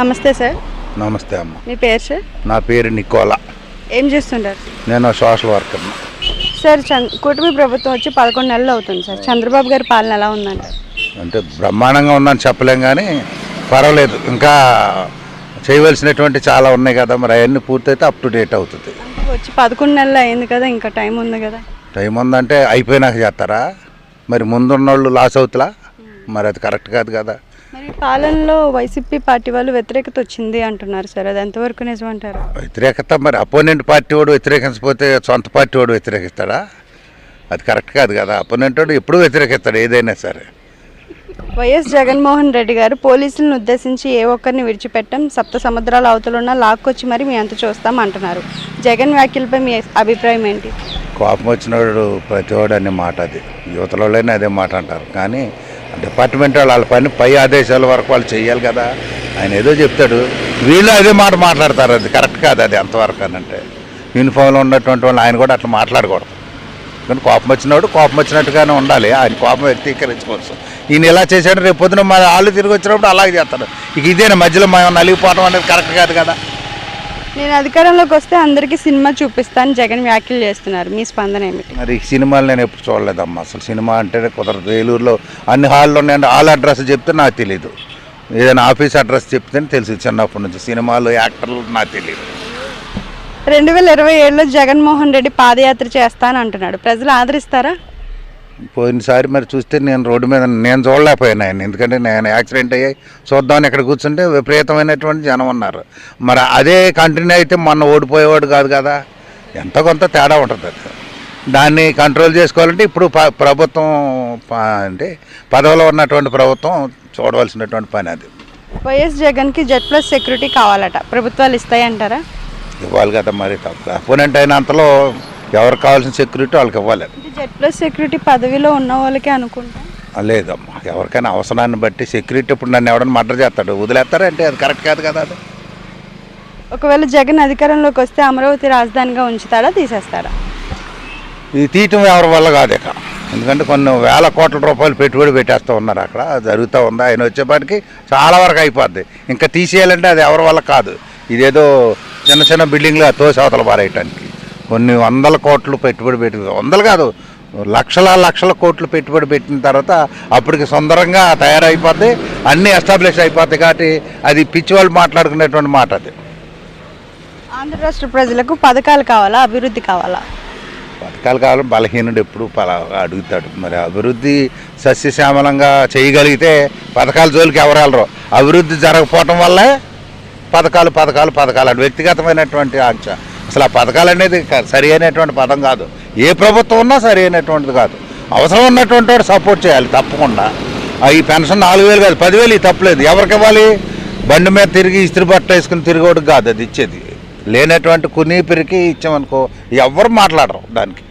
నమస్తే సార్. నమస్తే అమ్మ. మీ పేరు సార్? నా పేరు నికోలా. ఏం చేస్తుంటారు? నేను సోషల్ వర్కర్ని సార్ కూటమి ప్రభుత్వం వచ్చి పదకొండు నెలలు అవుతుంది సార్. చంద్రబాబు గారి పాలన ఎలా ఉందంటారు అంటే బ్రహ్మాండంగా ఉందని చెప్పలేం కానీ పర్వాలేదు. ఇంకా చేయవలసినటువంటి చాలా ఉన్నాయి కదా మరి అవన్నీ పూర్తయితే అప్ టు డేట్ అవుతుంది. వచ్చి పదకొండు నెలలు అయింది కదా ఇంకా టైం ఉంది కదా? టైం ఉందంటే అయిపోయినాక చేస్తారా? మరి ముందున్నోళ్ళు లాస్ అవుతులా? మరి అది కరెక్ట్ కాదు కదా. మరి పాలనలో వైసీపీ పార్టీ వాళ్ళు వ్యతిరేకత వచ్చింది అంటున్నారు సార్. అది ఎంతవరకు నిజం అంటారు? వ్యతిరేకత మరి అపోనెంట్ పార్టీ వాడు వ్యతిరేకించకపోతే సొంత పార్టీ వాడు వ్యతిరేకిస్తాడా? అది కరెక్ట్ కాదు కదా. అపోనెంట్ వాడు ఎప్పుడు వ్యతిరేకిస్తాడు ఏదైనా సరే. వైఎస్ జగన్మోహన్ రెడ్డి గారు పోలీసులను ఉద్దేశించి ఏ ఒక్కరిని విడిచిపెట్టం సప్త సముద్రాల అవతల ఉన్న లాక్కొచ్చి మరి మీ అంత చూస్తాం అంటున్నారు. జగన్ వ్యాఖ్యలపై మీ అభిప్రాయం ఏంటి? కోపం వచ్చినవాడు ప్రతివాడు అనే మాట అది. యువతలోనే అదే మాట అంటారు. కానీ డిపార్ట్మెంట్ వాళ్ళు వాళ్ళ పని పై ఆదేశాల వరకు వాళ్ళు చేయాలి కదా. ఆయన ఏదో చెప్తాడు. వీళ్ళు అదే మాట మాట్లాడతారు అది. కరెక్ట్ కాదు అది ఎంతవరకు అని అంటే. యూనిఫామ్లో ఉన్నటువంటి వాళ్ళు ఆయన కూడా అట్లా మాట్లాడకూడదు. కానీ కోపం వచ్చినప్పుడు కోపం వచ్చినట్టుగానే ఉండాలి. ఆయన కోపం వ్యక్తీకరించుకోవచ్చు ఈయన ఇలా చేశాడు రేపు పొద్దున మా వాళ్ళు తిరిగి వచ్చినప్పుడు అలాగే చేస్తాడు. ఇక ఇదేనా మధ్యలో మేము నలిగిపోవడం అనేది కరెక్ట్ కాదు కదా. నేను అధికారంలోకి వస్తే అందరికీ సినిమా చూపిస్తాను. జగన్ వ్యాఖ్యలు చేస్తున్నారు. మీ స్పందన ఏమిటి? మరి సినిమాలు నేను ఎప్పుడు చూడలేదమ్మా. అసలు సినిమా అంటేనే కుదరదు. ఏలూరులో అన్ని హాల్లో ఉన్నాయంటే హాల్ అడ్రస్ చెప్తే నాకు తెలియదు ఏదైనా ఆఫీస్ అడ్రస్ చెప్తేనే తెలుసు చిన్నప్పటి నుంచి. సినిమాలు యాక్టర్లు నాకు తెలియదు రెండు వేల ఇరవై ఏడులో జగన్మోహన్ రెడ్డి పాదయాత్ర చేస్తాను అంటున్నాడు ప్రజలు ఆదరిస్తారా? పోయినసారి మరి చూస్తే నేను రోడ్డు మీద నేను చూడలేకపోయాను ఆయన. ఎందుకంటే నేను యాక్సిడెంట్ అయ్యాయి చూద్దామని ఇక్కడ కూర్చుంటే విపరీతమైనటువంటి జనం ఉన్నారు. మరి అదే కంటిన్యూ అయితే మొన్న ఓడిపోయేవాడు కాదు కదా. ఎంత కొంత తేడా ఉంటుంది అది. దాన్ని కంట్రోల్ చేసుకోవాలంటే ఇప్పుడు ప్రభుత్వం అంటే పదవిలో ఉన్నటువంటి ప్రభుత్వం చూడవలసినటువంటి పని అది. వైఎస్ జగన్కి జెడ్ ప్లస్ సెక్యూరిటీ కావాలట. ప్రభుత్వాలు ఇస్తాయంటారా? ఇవ్వాలి కదా మరి తప్ప. అపోనెంట్ అయినంతలో ఎవరికి కావాల్సిన సెక్యూరిటీ వాళ్ళకి ఇవ్వాలి. జెడ్ ప్లస్ సెక్యూరిటీ పదవిలో ఉన్న వాళ్ళకే అనుకుంటా? లేదమ్మా. ఎవరికైనా అవసరాన్ని బట్టి సెక్యూరిటీ ఇప్పుడు నన్ను ఎవడన్నా మర్డర్ చేస్తాడు వదిలేస్తారంటే అది కరెక్ట్ కాదు కదా అది? ఒకవేళ జగన్ అధికారంలోకి వస్తే అమరావతి రాజధానిగా ఉంచుతాడా తీసేస్తాడా? ఇది తీయటం ఎవరి వల్ల కాదు ఇక. ఎందుకంటే కొన్ని వేల కోట్ల రూపాయలు పెట్టుబడి పెట్టేస్తూ ఉన్నారు అక్కడ. జరుగుతూ ఉంది. ఆయన వచ్చేపాటికి చాలా వరకు అయిపోద్ది. ఇంకా తీసేయాలంటే అది ఎవరి వల్ల కాదు. ఇదేదో చిన్న చిన్న బిల్డింగ్లు తోసి అవతల పారేయటానికి. కొన్ని వందల కోట్లు పెట్టుబడి పెట్టి వందలు కాదు లక్షల లక్షల కోట్లు పెట్టుబడి పెట్టిన తర్వాత అప్పటికి సుందరంగా తయారైపోద్ది అన్నీ ఎస్టాబ్లిష్ అయిపోతాయి కాబట్టి అది పిచ్చి వాళ్ళు మాట్లాడుకునేటువంటి మాట అది. ఆంధ్ర రాష్ట్ర ప్రజలకు పథకాలు కావాలా అభివృద్ధి కావాలా? పథకాలు కావాలి బలహీనుడు ఎప్పుడు పలా అడుగుతాడు. మరి అభివృద్ధి సస్యశ్యామలంగా చేయగలిగితే పథకాల జోలికి ఎవరు వెళ్ళరు. అభివృద్ధి జరగకపోవటం వల్లే పథకాలు పథకాలు పథకాలు అంటే వ్యక్తిగతమైనటువంటి ఆంక్ష. అసలు ఆ పథకాలు అనేది సరి అయినటువంటి పదం కాదు. ఏ ప్రభుత్వం ఉన్నా సరి అయినటువంటిది కాదు. అవసరం ఉన్నటువంటి వాడు సపోర్ట్ చేయాలి తప్పకుండా. ఈ పెన్షన్ నాలుగు వేలు కాదు పదివేలు ఇది తప్పలేదు ఎవరికి ఇవ్వాలి? బండి మీద తిరిగి ఇస్త్రీ బట్ట వేసుకుని తిరిగోడు కాదు అది ఇచ్చేది. లేనటువంటి కునీపిరికి ఇచ్చామనుకో ఎవరు మాట్లాడరు దానికి.